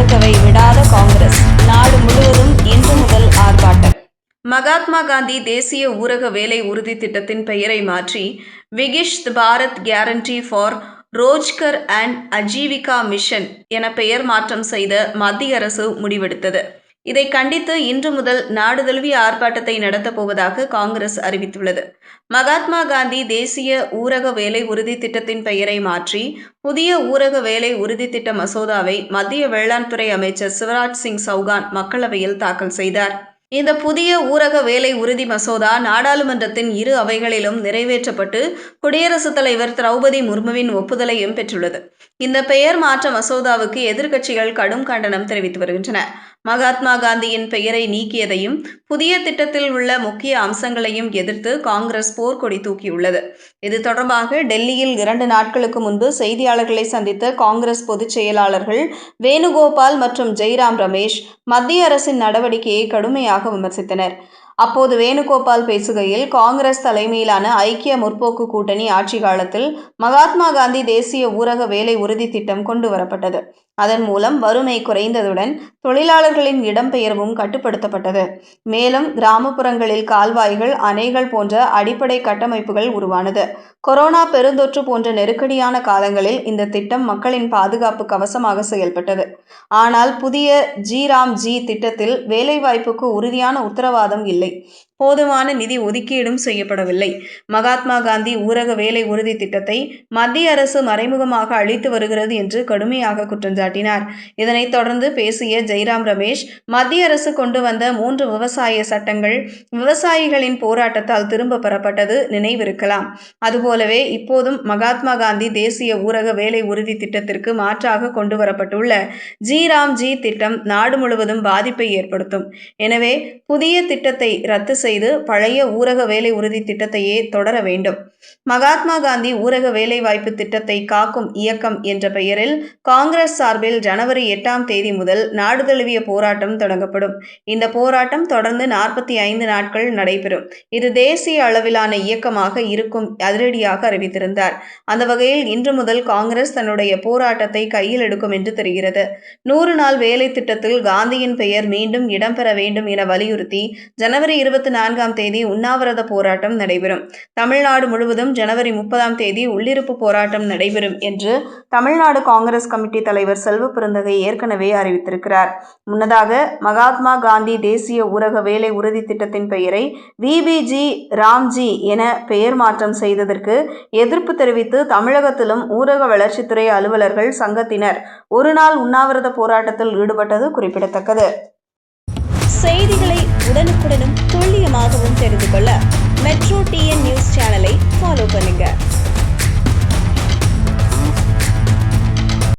பாஜகவை விடாத காங்கிரஸ். நாடு முழுவதும் இன்று முதல் ஆர்ப்பாட்டம். மகாத்மா காந்தி தேசிய ஊரக வேலை உறுதி திட்டத்தின் பெயரை மாற்றி Viksit Bharat guarantee for Rozgar and Ajeevika mission என பெயர் மாற்றம் செய்த மத்திய அரசு முடிவெடுத்தது. இதை கண்டித்து இன்று முதல் நாடு தழுவிய ஆர்ப்பாட்டத்தை நடத்தப் போவதாக காங்கிரஸ் அறிவித்துள்ளது. மகாத்மா காந்தி தேசிய ஊரக வேலை உறுதி திட்டத்தின் பெயரை மாற்றி புதிய ஊரக வேலை உறுதி திட்ட மசோதாவை மத்திய வேளாண் துறை அமைச்சர் சிவராஜ் சிங் சௌகான் மக்களவையில் தாக்கல் செய்தார். இந்த புதிய ஊரக வேலை உறுதி மசோதா நாடாளுமன்றத்தின் இரு அவைகளிலும் நிறைவேற்றப்பட்டு குடியரசுத் தலைவர் திரௌபதி முர்முவின் ஒப்புதலையும் பெற்றுள்ளது. இந்த பெயர் மாற்ற மசோதாவுக்கு எதிர்க்கட்சிகள் கடும் கண்டனம் தெரிவித்து வருகின்றன. மகாத்மா காந்தியின் பெயரை நீக்கியதையும் புதிய திட்டத்தில் உள்ள முக்கிய அம்சங்களையும் எதிர்த்து காங்கிரஸ் போர்க்கொடி தூக்கியுள்ளது. இது தொடர்பாக டெல்லியில் இரண்டு நாட்களுக்கு முன்பு செய்தியாளர்களை சந்தித்த காங்கிரஸ் பொதுச் செயலாளர்கள் வேணுகோபால் மற்றும் ஜெய்ராம் ரமேஷ் மத்திய அரசின் நடவடிக்கையை கடுமையாக விமர்சித்தனர். அப்போது வேணுகோபால் பேசுகையில் காங்கிரஸ் தலைமையிலான ஐக்கிய முற்போக்கு கூட்டணி ஆட்சி காலத்தில் மகாத்மா காந்தி தேசிய ஊரக வேலை உறுதி திட்டம் கொண்டு வரப்பட்டது. அதன் மூலம் வறுமை குறைந்ததுடன் தொழிலாளர்களின் இடம்பெயர்வும் கட்டுப்படுத்தப்பட்டது. மேலும் கிராமப்புறங்களில் கால்வாய்கள் அணைகள் போன்ற அடிப்படை கட்டமைப்புகள் உருவானது. கொரோனா பெருந்தொற்று போன்ற நெருக்கடியான காலங்களில் இந்த திட்டம் மக்களின் பாதுகாப்பு கவசமாக செயல்பட்டது. ஆனால் புதிய ஜி ராம் ஜி திட்டத்தில் வேலைவாய்ப்புக்கு உறுதியான உத்தரவாதம் இல்லை. state போதுமான நிதி ஒதுக்கீடும் செய்யப்படவில்லை. மகாத்மா காந்தி ஊரக வேலை உறுதி திட்டத்தை மத்திய அரசு மறைமுகமாக அளித்து வருகிறது என்று கடுமையாக குற்றம் சாட்டினார். இதனைத் தொடர்ந்து பேசிய ஜெய்ராம் ரமேஷ் மத்திய அரசு கொண்டு வந்த மூன்று விவசாய சட்டங்கள் விவசாயிகளின் போராட்டத்தால் திரும்ப பெறப்பட்டது நினைவிருக்கலாம். அதுபோலவே இப்போதும் மகாத்மா காந்தி தேசிய ஊரக வேலை உறுதி திட்டத்திற்கு மாற்றாக கொண்டு வரப்பட்டுள்ள ஜி ராம் ஜி திட்டம் நாடு முழுவதும் பாதிப்பை ஏற்படுத்தும். எனவே புதிய திட்டத்தை ரத்து செய்து பழைய ஊரக வேலை உறுதி திட்டத்தையே தொடர வேண்டும். மகாத்மா காந்தி ஊரக வேலைவாய்ப்பு திட்டத்தை காக்கும் இயக்கம் என்ற பெயரில் காங்கிரஸ் சார்பில் ஜனவரி எட்டாம் தேதி முதல் நாடு தழுவிய போராட்டம் தொடங்கப்படும். இந்த போராட்டம் தொடர்ந்து நாற்பத்தி ஐந்து நாட்கள் நடைபெறும். இது தேசிய அளவிலான இயக்கமாக இருக்கும் அதிரடியாக அறிவித்திருந்தார். அந்த வகையில் இன்று முதல் காங்கிரஸ் தன்னுடைய போராட்டத்தை கையில் எடுக்கும் என்று தெரிகிறது. நூறு நாள் வேலை திட்டத்தில் காந்தியின் பெயர் மீண்டும் இடம்பெற வேண்டும் என வலியுறுத்தி ஜனவரி இருபத்தி நான்காம் தேதி உண்ணாவிரத போராட்டம் நடைபெறும். தமிழ்நாடு முழுவதும் ஜனவரி முப்பதாம் தேதி உள்ளிருப்பு போராட்டம் நடைபெறும் என்று தமிழ்நாடு காங்கிரஸ் கமிட்டி தலைவர் செல்வ பெருந்தகை ஏற்கனவே அறிவித்திருக்கிறார். முன்னதாக மகாத்மா காந்தி தேசிய ஊரக வேலை உறுதி திட்டத்தின் பெயரை விபிஜி ராம்ஜி என பெயர் மாற்றம் செய்ததற்கு எதிர்ப்பு தெரிவித்து தமிழகத்திலும் ஊரக வளர்ச்சித்துறை அலுவலர்கள் சங்கத்தினர் ஒரு நாள் உண்ணாவிரத போராட்டத்தில் ஈடுபட்டது குறிப்பிடத்தக்கது. செய்திகளை உடனுக்குடனும் துல்லியமாகவும் தெரிந்து கொள்ள மெட்ரோ டிஎன் நியூஸ் சேனலை ஃபாலோ பண்ணுங்கள்